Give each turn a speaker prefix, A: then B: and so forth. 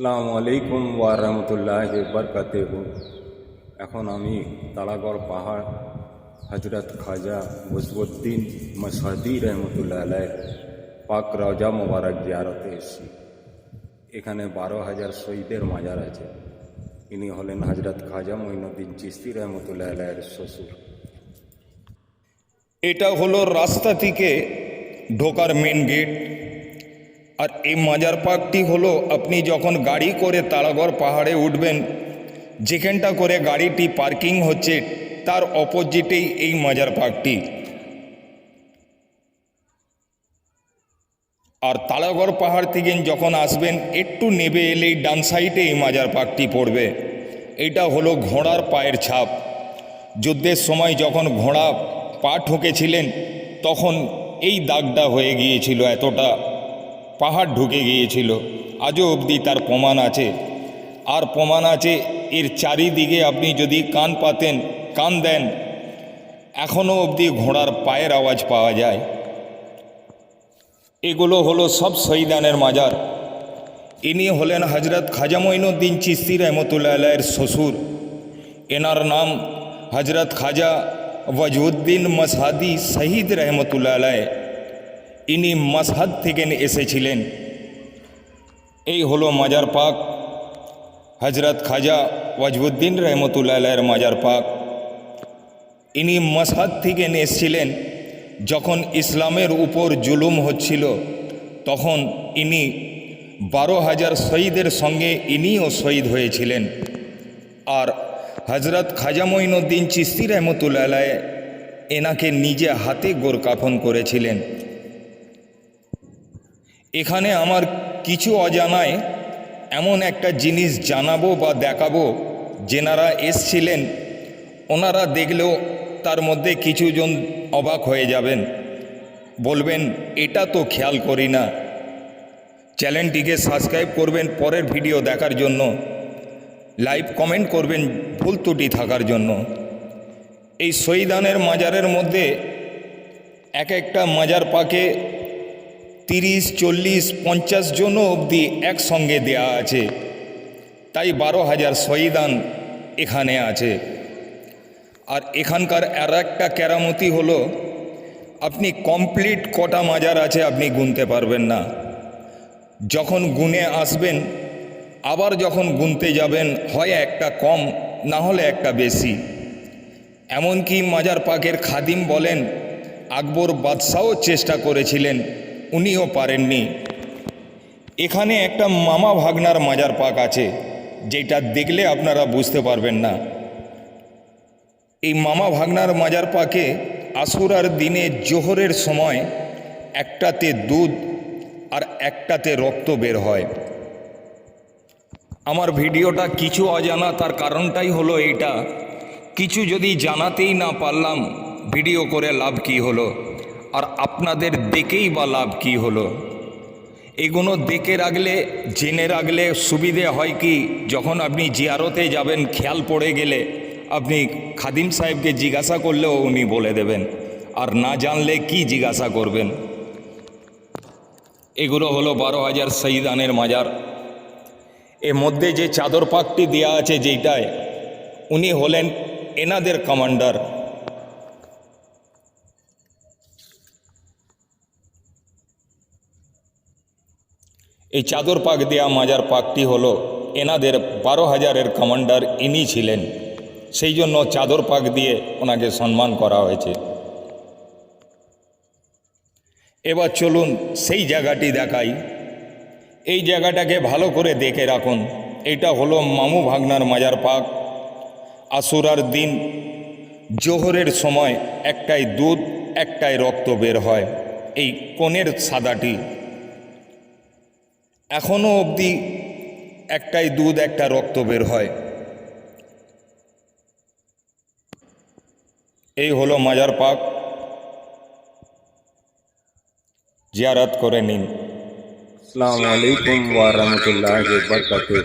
A: আসসালামু আলাইকুম ওয়া রাহমাতুল্লাহি বারকাতুহু এখন আমি তালাগড় পাহাড় হজরত খাজা মুজবুদ্দিন মসহাদি রহমতুল্লাহ আলাই পাক রওজা মোবারক জিয়ারতে এসেছি। এখানে বারো হাজার শহীদের মাজার আছে। ইনি হলেন হজরত খাজা মঈনুদ্দিন চিস্তি রহমতুল্লাহ আলাইয়ের শ্বশুর।
B: এটা হলো রাস্তা থেকে ঢোকার মেন গেট আর এই মাজার পার্কটি হলো আপনি যখন গাড়ি করে তারাগড় পাহাড়ে উঠবেন, যেখানটা করে গাড়িটি পার্কিং হচ্ছে, তার অপোজিটেই এই মাজার পার্কটি। আর তালাগড় পাহাড় থেকে যখন আসবেন, একটু নেবে এলেই ডান সাইডে এই মাজার পার্কটি পড়বে। এটা হলো ঘোড়ার পায়ের ছাপ। যুদ্ধের সময় যখন ঘোড়া পা ঠুকেছিলেন, তখন এই দাগটা হয়ে গিয়েছিল এতটা। পাহাড় ঢুকে গিয়েছিল। আজও অবধি তার প্রমাণ আছে। আর প্রমাণ আছে, এর চারিদিকে আপনি যদি কান পাতেন, কান দেন, এখনও অবধি ঘোড়ার পায়ের আওয়াজ পাওয়া যায়। এগুলো হলো সব শহীদানের মাজার। ইনি হলেন হজরত খাজা মঈনুদ্দিন চিস্তি রহমতুল্লাহ আলাইয়ের শ্বশুর। এনার নাম হজরত খাজা ওয়াজউদ্দিন মসহাদি শহীদ রহমতুল্লাহ আলাই ইনি মাসহাদ থেকে এসেছিলেন। এই হলো মাজার পাক। হজরত খাজা ওয়াজবুদ্দিন রহমতুল্লাহ মাজার পাক। ইনি মাসহাদ থেকে এসেছিলেন যখন ইসলামের উপর জুলুম হচ্ছিল। তখন ইনি বারো হাজার শহীদের সঙ্গে ইনিও শহীদ হয়েছিলেন। আর হজরত খাজা মঈনুদ্দিন চিস্তি রহমতুল্লাহ এনাকে নিজে হাতে গোরকাফন করেছিলেন। এখানে আমার কিছু অজানায় এমন একটা জিনিস জানাব বা দেখাবো যেনারা এসছিলেন, ওনারা দেখলেও তার মধ্যে কিছুজন অবাক হয়ে যাবেন। বলবেন, এটা তো খেয়াল করি না। চ্যানেলটিকে সাবস্ক্রাইব করবেন পরের ভিডিও দেখার জন্য। লাইভ কমেন্ট করবেন ভুল ত্রুটি থাকার জন্য। এই শহীদানের মাজারের মধ্যে এক একটা মাজার পাকে তিরিশ, চল্লিশ, পঞ্চাশ জনও অবধি একসঙ্গে দেয়া আছে। তাই বারো হাজার শহীদান এখানে আছে। আর এখানকার আর একটা কেরামতি হলো, আপনি কমপ্লিট কটা মাজার আছে আপনি গুনতে পারবেন না। যখন গুনে আসবেন, আবার যখন গুনতে যাবেন, হয় একটা কম, না হলে একটা বেশি। এমনকি মাজার পাকের খাদিম বলেন, আকবর বাদশাহও চেষ্টা করেছিলেন উনিও পারেননি। এখানে একটা মামা ভাগনার মাজার পাক আছে, যেটা দেখলে আপনারা বুঝতে পারবেন না। এই মামা ভাগনার মাজার পাকে আশুরার দিনে জোহরের সময় একটাতে দুধ আর একটাতে রক্ত বের হয়। আমার ভিডিওটা কিছু অজানা, তার কারণটাই হলো এইটা। কিছু যদি জানাতেই না পারলাম, ভিডিও করে লাভ কি হলো? আর আপনাদের দেখেই বা লাভ কি হলো? এগুলো দেখে রাখলে, জেনে রাখলে সুবিধে হয় কি? যখন আপনি জিয়ারতে যাবেন, খেয়াল পড়ে গেলে আপনি খাদিম সাহেবকে জিজ্ঞাসা করলেও উনি বলে দেবেন। আর না জানলে কি জিজ্ঞাসা করবেন? এগুলো হলো বারো হাজার শহীদানের মাজার। এর মধ্যে যে চাদর পাকটি দেয়া আছে যেইটায়, উনি হলেন এনাদের কমান্ডার। এই চাদর পাক দেয়া মাজার পাকটি হলো এনাদের বারো হাজারের কমান্ডার ইনি ছিলেন। সেই জন্য চাদর পাক দিয়ে ওনাকে সম্মান করা হয়েছে। এবার চলুন সেই জায়গাটি দেখাই। এই জায়গাটাকে ভালো করে দেখে রাখুন। এটা হলো মামু ভাগনার মাজার পাক। আসুরার দিন জোহরের সময় একটাই দুধ, একটাই রক্ত বের হয়। এই কোণের সাদাটি এখনও অবধি একটাই দুধ, একটা রক্ত বের হয়। এই হলো মাজার পাক। জিয়ারত করে নিন।
A: আসসালামু আলাইকুম ওয়া রাহমাতুল্লাহি বারকাতুহু।